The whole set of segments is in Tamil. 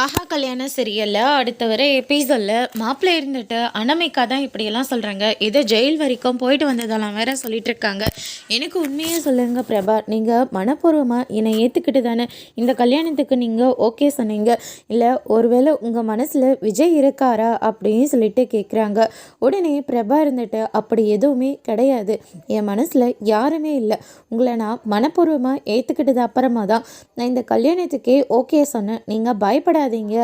ஆஹா கல்யாணம் சரியில்லை அடுத்த வர எபிசோடில் மாப்பிள்ளை இருந்துட்டு அனமிக்கா தான் இப்படியெல்லாம் சொல்கிறாங்க இது ஜெயில் வரைக்கும் போயிட்டு வந்ததெல்லாம் வேற சொல்லிட்டு இருக்காங்க. எனக்கு உண்மையாக சொல்லுங்கள் பிரபா நீங்கள் மனப்பூர்வமாக என்னை ஏற்றுக்கிட்டு தானே இந்த கல்யாணத்துக்கு நீங்கள் ஓகே சொன்னீங்க. இல்லை ஒருவேளை உங்கள் மனசில் விஜய் இருக்காரா அப்படின்னு சொல்லிட்டு கேட்குறாங்க உடனே பிரபா இருந்துட்டு அப்படி எதுவுமே கிடையாது. என் மனசில் யாருமே இல்லை. உங்களை நான் மனப்பூர்வமாக ஏற்றுக்கிட்டது அப்புறமா தான் நான் இந்த கல்யாணத்துக்கே ஓகே சொன்னேன். நீங்கள் நினைக்காதீங்க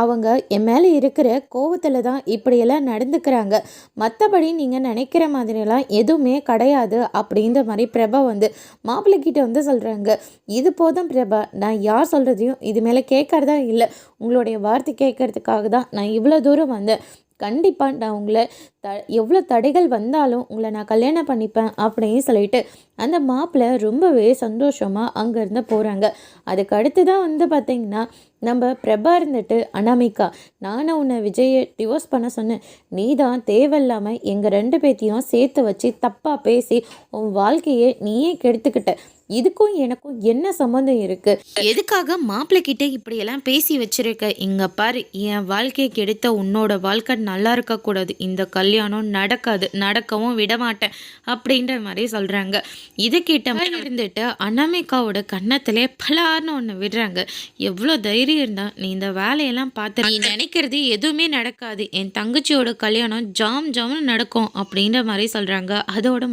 அவங்க என் மேலே இருக்கிற கோவத்தில் தான் இப்படியெல்லாம் நடந்துக்கிறாங்க. மற்றபடி நீங்கள் நினைக்கிற மாதிரியெல்லாம் எதுவுமே கிடையாது அப்படின்ற மாதிரி பிரபா வந்து மாப்பிள்ளைக்கிட்ட வந்து சொல்கிறாங்க இது போதும் பிரபா நான் யார் சொல்கிறதையும் இது மேலே கேட்கறதா இல்லை. உங்களுடைய வார்த்தை கேட்கறதுக்காக தான் நான் இவ்வளோ தூரம் வந்தேன். கண்டிப்பாக நான் உங்களை த எவ்வளோ தடைகள் வந்தாலும் உங்களை நான் கல்யாணம் பண்ணிப்பேன் அப்படின்னு சொல்லிட்டு அந்த மாப்பிள்ளை ரொம்பவே சந்தோஷமாக அங்கேருந்து போகிறாங்க அதுக்கு அடுத்து தான் வந்து பார்த்திங்கன்னா நம்ம பிரபா இருந்துட்டு அனாமிகா நானும் உன்னை விஜயை டிவோர்ஸ் பண்ண சொன்னேன். நீ தான் தேவையில்லாமல் எங்கள் ரெண்டு பேத்தையும் சேர்த்து வச்சு தப்பாக பேசி உன் வாழ்க்கையை நீயே கெடுத்துக்கிட்ட. இதுக்கும் எனக்கும் என்ன சம்மந்தம் இருக்கு? எதுக்காக மாப்பிள்ளை கிட்ட இப்படியெல்லாம் பேசி வச்சிருக்க? இங்க பாரு என் வாழ்க்கையை கெடுத்த உன்னோட வாழ்க்கை நல்லா இருக்கக்கூடாது இந்த கல்யாணம் நடக்காது நடக்கவும் விட மாட்டேன் அப்படின்ற மாதிரி சொல்றாங்க. இதை கேட்ட மாதிரி இருந்துட்டு அனாமிகாவோட கன்னத்திலே பலார்னு ஒன்று விடுறாங்க. எவ்வளோ தைரியம் இருந்தா நீ இந்த வேலையெல்லாம் பார்த்து நீ நினைக்கிறது எதுவுமே நடக்காது. என் தங்கச்சியோட கல்யாணம் ஜாம் ஜாம்னு நடக்கும் அப்படின்ற மாதிரி சொல்றாங்க. அதோட